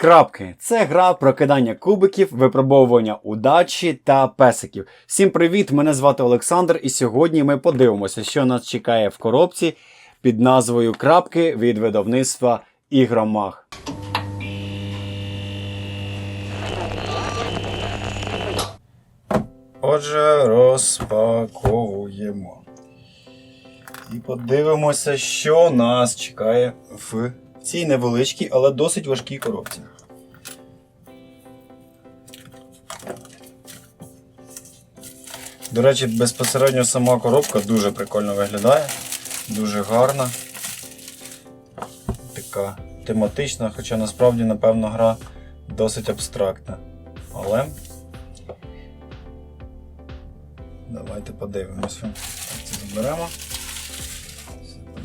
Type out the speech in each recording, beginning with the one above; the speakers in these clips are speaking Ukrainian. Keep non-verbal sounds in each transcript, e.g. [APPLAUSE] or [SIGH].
Крапки це гра про кидання кубиків, випробовування удачі та песиків. Всім привіт! Мене звати Олександр, і сьогодні ми подивимося, що нас чекає в коробці під назвою Крапки від видавництва Ігромах. Отже, розпаковуємо. І подивимося, що нас чекає в цій невеличкій, але досить важкій коробці. До речі, безпосередньо сама коробка дуже прикольно виглядає, дуже гарна. Така тематична, хоча насправді, напевно, гра досить абстрактна. Але давайте подивимося. Це заберемо.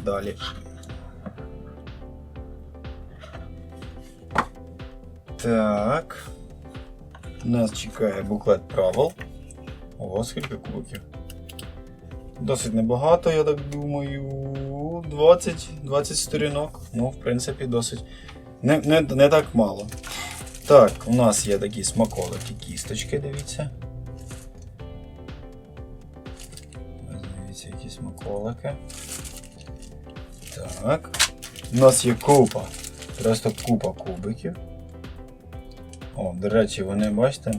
Далі. Так. Нас чекає буклет правил. Ого, скільки кубиків. Досить небагато, я так думаю. 20 20 сторінок. Ну, в принципі, досить. Не, не, не так мало. Так, у нас є такі смаколики, кісточки, дивіться. Дивіться, які смаколики. Так. У нас є купа. Просто купа кубиків. О, до речі, вони, бачите,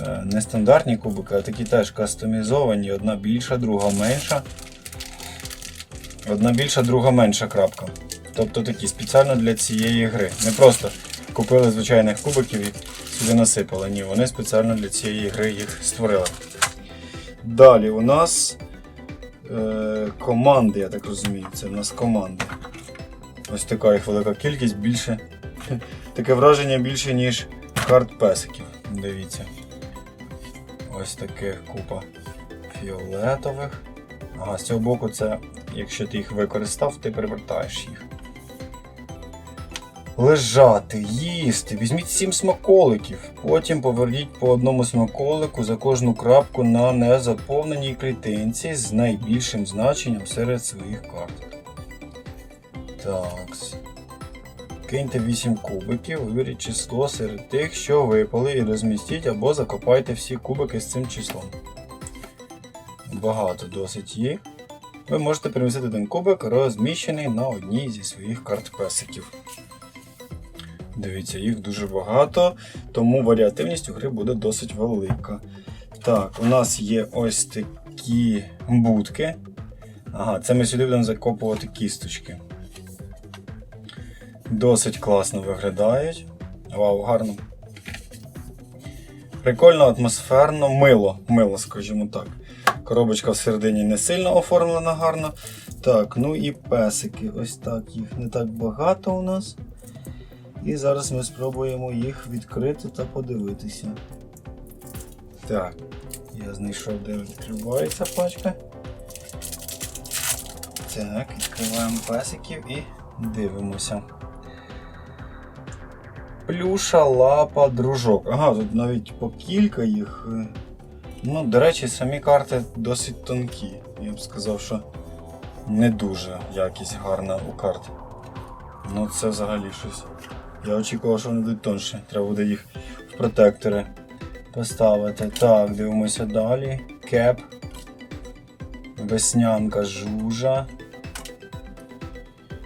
е, не стандартні кубики, а такі теж кастомізовані. Одна більша, друга менша. Одна більша, друга менша крапка. Тобто такі спеціально для цієї гри. Не просто купили звичайних кубиків і сюди насипали. Ні, вони спеціально для цієї гри їх створили. Далі у нас е, команди, я так розумію. Це у нас команди. Ось така їх велика кількість, більше. [LAUGHS] Таке враження більше, ніж карт песиків. Дивіться. Ось таких купа фіолетових. Ага, з цього боку це, якщо ти їх використав, ти перевертаєш їх. Лежати, їсти, візьміть 7 смаколиків. Потім поверніть по одному смаколику за кожну крапку на незаповненій клітинці з найбільшим значенням серед своїх карт. Так. Киньте 8 кубиків, виберіть число серед тих, що випали, і розмістіть або закопайте всі кубики з цим числом. Багато досить їх. Ви можете перемістити один кубик, розміщений на одній зі своїх карт песиків. Дивіться, їх дуже багато, тому варіативність у гри буде досить велика. Так, у нас є ось такі будки. Ага, це ми сюди будемо закопувати кісточки. Досить класно виглядають. Вау, гарно. Прикольно, атмосферно, мило, мило, скажімо так. Коробочка всередині не сильно оформлена гарно. Так, ну і песики. Ось так. Їх не так багато у нас. І зараз ми спробуємо їх відкрити та подивитися. Так, я знайшов, де відкривається пачка. Так, відкриваємо песиків і дивимося. Плюша, лапа, дружок. Ага, тут навіть по кілька їх. е. Ну, до речі, самі карти досить тонкі. Я б сказав, що не дуже якість гарна у карт. Ну це взагалі щось. Я очікував, що вони будуть тонші. Треба буде їх в протектори поставити. Так, дивимося далі. Кеп. Веснянка жужа.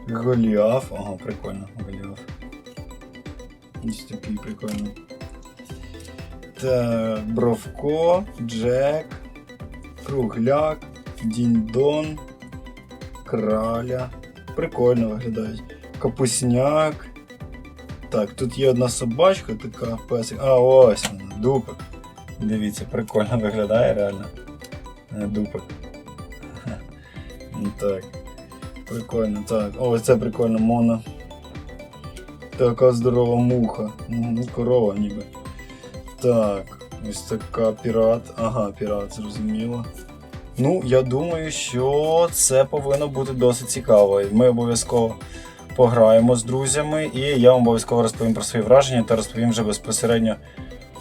Голіаф. Ага, прикольно, Голіаф. Ось такий прикольний. Так, Бровко, Джек, Кругляк, Діндон, Краля. Прикольно виглядають. Капусняк. Так, тут є одна собачка, така песик. А, ось вона, дупик. Дивіться, прикольно виглядає реально. Е, Дупик. [LAUGHS] Так. Прикольно, так. О, це прикольно, Мона. Така здорова муха. Ну, корова ніби. Так, ось така пірат. Ага, пірат, зрозуміло. Ну, я думаю, що це повинно бути досить цікаво. Ми обов'язково пограємо з друзями, і я вам обов'язково розповім про свої враження та розповім вже безпосередньо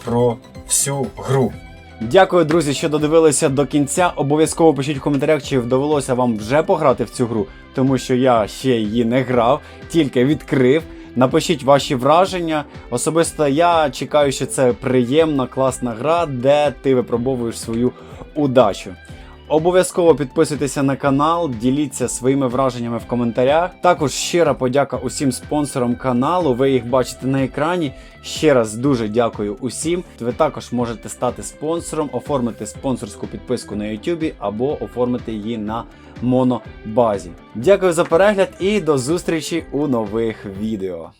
про всю гру. Дякую, друзі, що додивилися до кінця. Обов'язково пишіть в коментарях, чи довелося вам вже пограти в цю гру, тому що я ще її не грав, тільки відкрив. Напишіть ваші враження. Особисто я чекаю, що це приємна, класна гра, де ти випробовуєш свою удачу. Обов'язково підписуйтеся на канал, діліться своїми враженнями в коментарях. Також щира подяка усім спонсорам каналу. Ви їх бачите на екрані. Ще раз дуже дякую усім. Ви також можете стати спонсором, оформити спонсорську підписку на YouTube або оформити її на монобазі. Дякую за перегляд і до зустрічі у нових відео.